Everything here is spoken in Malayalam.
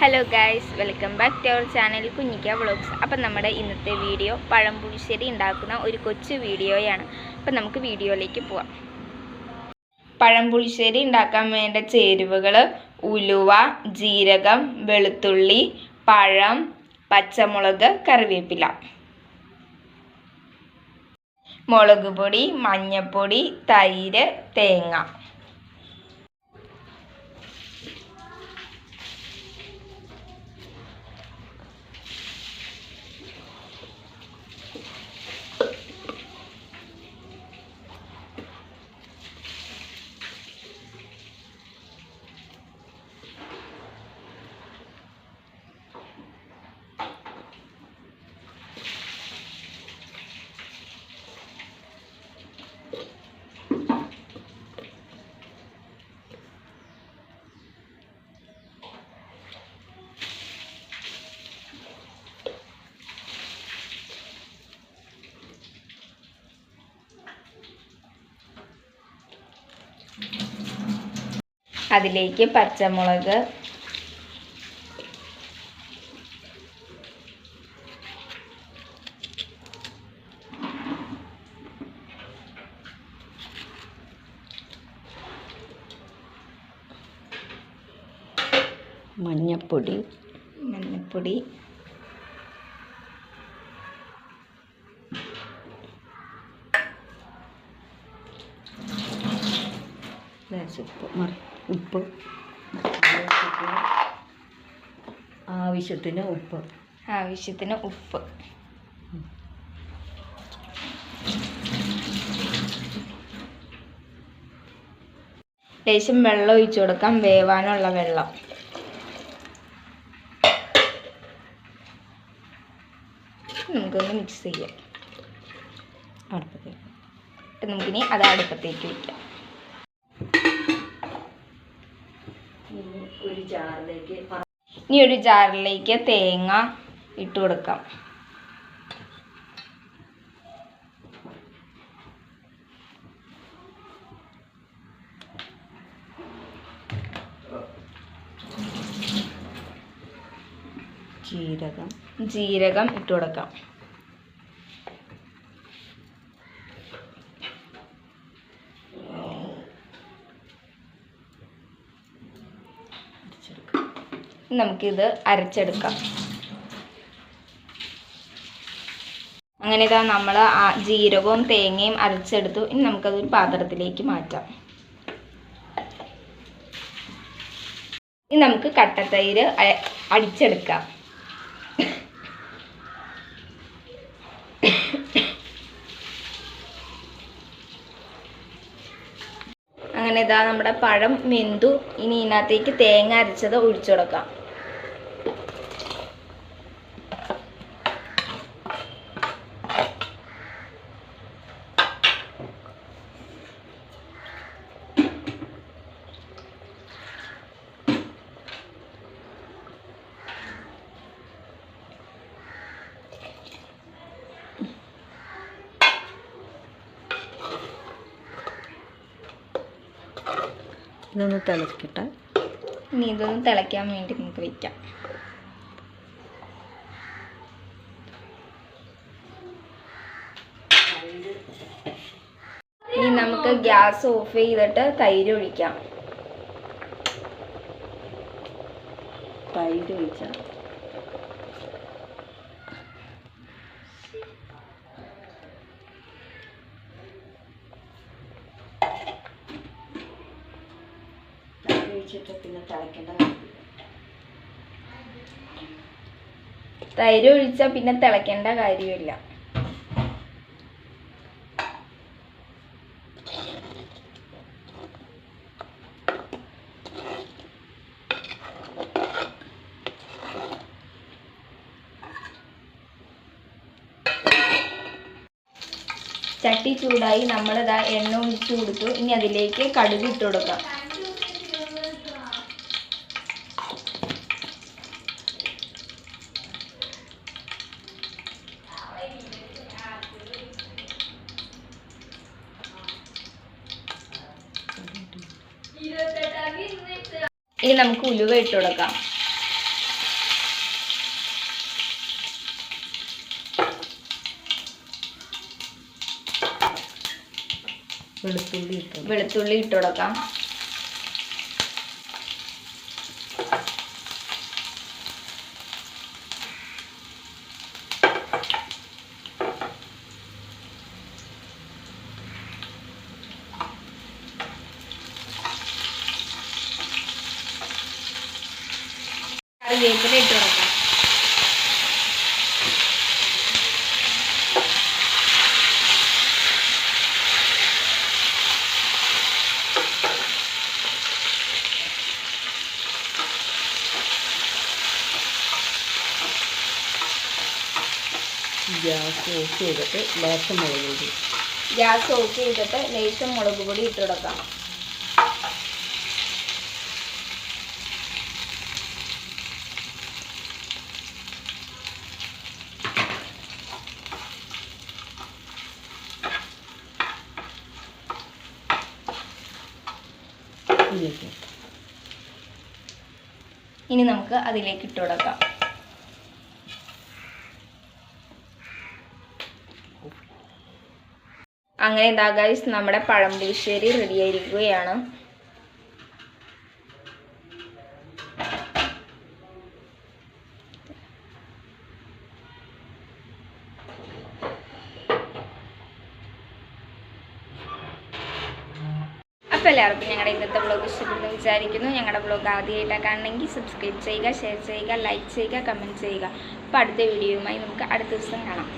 Hello guys welcome back to our channel Kunjikka vlogs അപ്പം നമ്മുടെ ഇന്നത്തെ വീഡിയോ പഴംപുളിശ്ശേരി ഉണ്ടാക്കുന്ന ഒരു കൊച്ചു വീഡിയോയാണ് അപ്പം നമുക്ക് വീഡിയോയിലേക്ക് പോവാം. പഴംപുളിശ്ശേരി ഉണ്ടാക്കാൻ വേണ്ട ചേരുവകൾ ഉലുവ ജീരകം വെളുത്തുള്ളി പഴം പച്ചമുളക് കറിവേപ്പില. മുളക് പൊടി മഞ്ഞൾപ്പൊടി തൈര് തേങ്ങ. അതിലേക്ക് പച്ചമുളക്. മഞ്ഞപ്പൊടി. മഞ്ഞപ്പൊടി. ഉപ്പ് മറി ഉപ്പ്. ആവശ്യത്തിന് ഉപ്പ്. ആവശ്യത്തിന് ഉപ്പ്. ലേശം വെള്ളം ഒഴിച്ചു കൊടുക്കാം. വേവാനുള്ള വെള്ളം. നമുക്കൊന്ന് മിക്സ് ചെയ്യാം. അടുപ്പത്തേക്ക്. നമുക്കിനി അത് അടുപ്പത്തേക്ക് വയ്ക്കാം ഒരു ജാറിലേക്ക് ഇനി ഒരു ജാറിലേക്ക് തേങ്ങ ഇട്ട് കൊടുക്കാം. ജീരകം. ജീരകം ഇട്ട് കൊടുക്കാം. നമുക്കിത് അരച്ചെടുക്കാം. അങ്ങനെ ഇതാ നമ്മൾ ആ ജീരകവും തേങ്ങയും അരച്ചെടുത്തു. ഇനി നമുക്കതൊരു പാത്രത്തിലേക്ക് മാറ്റാം. ഇനി നമുക്ക് കട്ടത്തൈര് അടിച്ചെടുക്കാം. അങ്ങനെ ഇതാ നമ്മുടെ പഴം വെന്തു ഇനി ഇതിനകത്തേക്ക് തേങ്ങ അരച്ചത് ഒഴിച്ചു കൊടുക്കാം. ഇതൊന്ന് തിളക്കട്ടെ. ഇനി ഇതൊന്ന് തിളയ്ക്കാൻ വേണ്ടി നമുക്ക് വെക്കാം. ഇനി നമുക്ക് ഗ്യാസ് ഓഫ് ചെയ്തിട്ട് തൈര് ഒഴിക്കാം. തൈര് ഒഴിച്ചാൽ തൈര് ഒഴിച്ചിട്ട് പിന്നെ തിളയ്ക്കേണ്ട. തൈര് ഒഴിച്ചാൽ പിന്നെ തിളയ്ക്കേണ്ട കാര്യമില്ല ചട്ടി ചൂടായി നമ്മളിതാ എണ്ണ ഒഴിച്ചു കൊടുത്തു ഇനി അതിലേക്ക് കടുക് ഇട്ട് കൊടുക്കാം ഇനി നമുക്ക് ഉലുവ ഇട്ട് കൊടുക്കാം. വെളുത്തുള്ളി ഇട്ട് വെളുത്തുള്ളി ഇട്ട് കൊടുക്കാം. കറിവേപ്പില ഇട്ട് കൊടുക്കാം ഗ്യാസ് ഓഫ് ചെയ്തിട്ട് ലേശം മുളക് പൊടി. ഗ്യാസ് ഓഫ് ചെയ്തിട്ട് ലേശം മുളക് പൊടി ഇട്ട് കൊടുക്കാം. ഇനി നമുക്ക് അതിലേക്ക് ഇട്ട് കൊടുക്കാം. അങ്ങനെ എന്താ ഗൈസ് നമ്മുടെ പഴംപുളിശ്ശേരി റെഡി ആയിരിക്കുകയാണ്. അപ്പോൾ എല്ലാവർക്കും ഞങ്ങളുടെ ഇന്നത്തെ വ്ളോഗ് ഇഷ്ടപ്പെട്ടെന്ന് വിചാരിക്കുന്നു. ഞങ്ങളുടെ ബ്ലോഗ് ആദ്യമായിട്ടാണ് കാണണമെങ്കിൽ സബ്സ്ക്രൈബ് ചെയ്യുക ഷെയർ ചെയ്യുക ലൈക്ക് ചെയ്യുക കമന്റ് ചെയ്യുക. അപ്പോൾ അടുത്ത വീഡിയോയുമായി നമുക്ക് അടുത്ത ദിവസം കാണാം.